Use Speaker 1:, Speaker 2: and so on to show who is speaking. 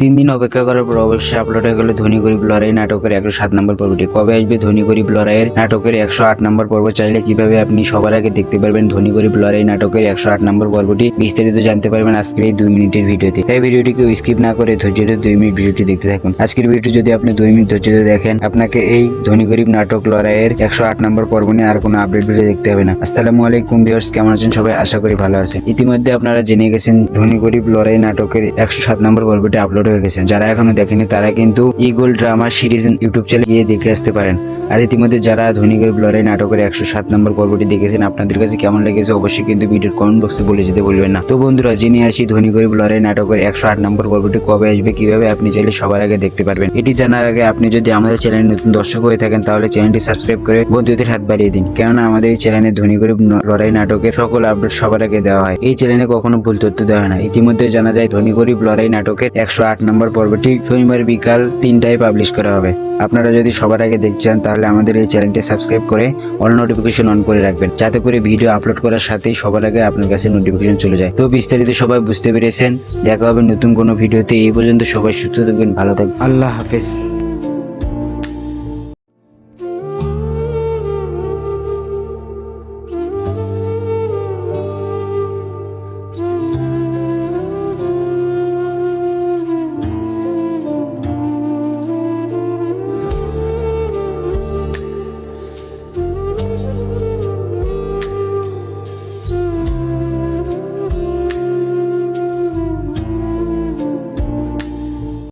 Speaker 1: তিন দিন অপেক্ষা করার পর অবশ্যই আপলোড হয়ে গেল ধনী গরিব লড়াই নাটকের একশো সাত নম্বর পর্বটি। কবে আসবে ধনী গরিব লড়াইয়ের নাটকের একশো আট নম্বর পর্ব? চাইলে কীভাবে আপনি সবার আগে দেখতে পারবেন ধনী গরিব লড়াই নাটকের একশো আট নম্বর পর্বটি? বিস্তারিত জানতে পারবেন আজকের এই দুই মিনিটের ভিডিওতে। তাই ভিডিওটিকে স্কিপ না করে ধৈর্য ধরে দুই মিনিট ভিডিওটি দেখতে থাকুন। আজকের ভিডিওটি যদি আপনি দুই মিনিট ধৈর্য ধরে দেখেন, আপনাকে এই ধনী গরিব নাটক লড়াইয়ের একশো আট নম্বর পর্ব নিয়ে আর কোনো আপডেট ভিডিও দেখতে হবে না। আসসালামু আলাইকুম ভিউয়ার্স কেমন আছেন সবাই? আশা করি ভালো আছে ইতিমধ্যে আপনারা জেনে গেছেন, ধনী গরিব লড়াই নাটকের একশো সাত নম্বর পর্বটি আপলোড হয়ে গেছে। যারা এখনও দেখেনি, তারা কিন্তু eagle drama series YouTube channel গিয়ে দেখে আসতে পারেন। আর ইতিমধ্যে যারা ধনী গরিব লড়াই নাটকের একশো সাত নম্বর পর্বটি দেখেছেন, আপনাদের কাছে কেমন লেগেছে অবশ্যই কিন্তু ভিডিওর কমেন্ট বক্সে বলে যেতে বলবেন না। তো বন্ধুরা, জেনে আসি ধনী গরিব লড়াই নাটকের একশো আট নম্বর পর্বটি কবে আসবে, কীভাবে আপনি চাইলে সবার আগে দেখতে পারবেন। এটি জানার আগে আপনি যদি আমাদের চ্যানেলে নতুন দর্শক হয়ে থাকেন, তাহলে চ্যানেলটি সাবস্ক্রাইব করে বন্ধুদের হাত বাড়িয়ে দিন। কেননা আমাদের এই চ্যানেলে ধনী গরিব লড়াই নাটকের সকল আপডেট সবার আগে দেওয়া হয়। এই চ্যানেলে কখনো ভুল তথ্য দেওয়া হয় না। ইতিমধ্যে জানা যায়, ধনী গরিব লড়াই নাটকের একশো আট নম্বর পর্বটি শনিবার বিকাল তিনটায় পাবলিশ করা হবে। আপনারা যদি সবার আগে দেখছেন তাহলে আমাদের এই চ্যানেলটি সাবস্ক্রাইব করে অল নোটিফিকেশন অন করে রাখবেন। যাতে করে ভিডিও আপলোড করার সাথেই সবার আগে আপনার কাছে নোটিফিকেশন চলে যায়। তো বিস্তারিত সবাই বুঝতে পেরেছেন। দেখা হবে নতুন কোনো ভিডিওতে এই পর্যন্ত সবাই সুস্থ থাকবেন, ভালো থাকবেন। আল্লাহ হাফেজ।